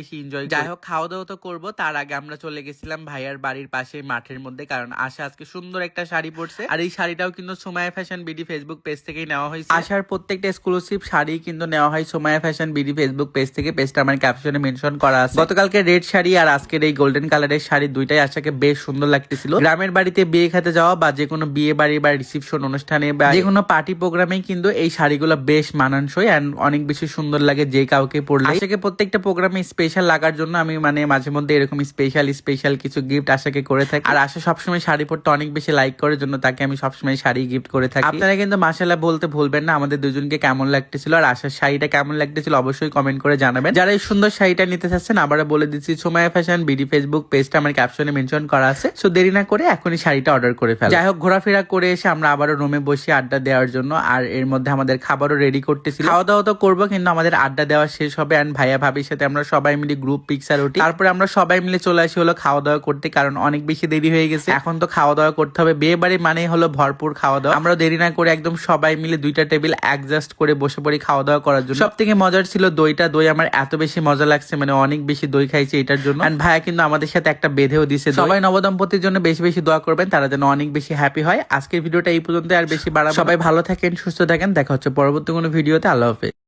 বেশি এনজয় যাই হোক খাওয়া দাওয়া তো করব। তার আগে আমরা চলে গেছিলাম ভাইয়ার বাড়ির পাশে মাঠের মধ্যে কারণ আশা আজকে সুন্দর একটা শাড়ি পরছে। আর এই শাড়িটাও কিন্তু Somaya fashion BD Facebook page থেকেই নেওয়া হয়েছে। আশার প্রত্যেকটা এক্সক্লুসিভ শাড়ি কিন্তু নেওয়া হয় Somaya fashion BD Facebook page থেকে। পেজটা আমার ক্যাপশনে মেনশন করা আছে। গতকালকে রেড শাড়ি আর আজকের এই গোল্ডেন কালারের শাড়ি দুইটাই আশাকে বেশ সুন্দর লাগতেছিল। গ্রামের বাড়িতে বিয়ে খেতে যাওয়া বা যে কোনো বিয়ে বাড়ি বা রিসিপশন অনুষ্ঠানে বা যে কোনো পার্টি প্রোগ্রামে কিন্তু এই শাড়িগুলো বেশ মানানসই অ্যান্ড অনেক বেশি সুন্দর লাগে যে কাউকে পরলে। আশাকে প্রত্যেকটা প্রোগ্রামে স্পেশাল লাগার জন্য আমি মানে মাঝে মধ্যে এরকম স্পেশাল স্পেশাল কিছু গিফট আশাকে করে থাকি। আর আশা সবসময় শাড়ি পরতে অনেক বেশি লাইক করার জন্য তাকে আমি সবসময় শাড়ি গিফট করে থাকি। আপনারা কিন্তু মাসাল্লাহ বলতে ভুলবেন না, আমাদের দুজনকে কেমন লাগতেছিল আর আশার শাড়িটা কেমন লাগতেছিল অবশ্যই কমেন্ট করে জানাবেন। যারা এই সুন্দর শাড়িটা নিতে চাচ্ছেন, আবারও বলে দিচ্ছি, সোমায়া ফ্যাশন বিডি ফেসবুক পেজটা আমার ক্যাপশনে মেনশন করা আছে। সো দেরি না করে এখনই শাড়িটা অর্ডার করে ফেলা। যাই হোক, ঘোরাফেরা করে এসে আমরা আবারও রুমে বসে আড্ডা দেওয়ার জন্য আর এর মধ্যে আমাদের খাবারও রেডি করতেছি খাওয়া দাওয়া তো করব, কিন্তু আমাদের আড্ডা দেওয়া শেষ হবে অ্যান্ড ভাইয়া ভাবির সাথে আমরা সবাই মিলে গ্রুপ পিকচার উঠি তারপরে আমরা সবাই মিলে চলে আসি হলো খাওয়া দাওয়া করতে, কারণ অনেক বেশি দেরি হয়ে গেছে। এখন তো খাওয়া দাওয়া করতে হবে। বিয়ে বাড়ি মানেই হলো ভরপুর খাওয়া দাওয়া আমরা দেরি না করে একদম সবাই মিলে দুইটা টেবিল অ্যাডজাস্ট করে বসে পড়ি খাওয়া দাওয়া করার জন্য। সব থেকে মজার ছিল দইটা। দই আমার এত বেশি মজা লাগছে মানে অনেক বেশি দই খাইছে এটার জন্য। And ভাইয়া কিন্তু আমাদের সাথে একটা বেঁধেও দিছে। সবাই নবদম্পতির জন্য বেশি বেশি দোয়া করবেন, তারা যেন অনেক বেশি হ্যাপি হয়। আজকের ভিডিওটা এই পর্যন্ত আর বেশি বাড়া সবাই ভালো থাকেন, সুস্থ থাকেন। দেখা হচ্ছে পরবর্তী কোনো ভিডিওতে। আল্লাহ হাফেজ।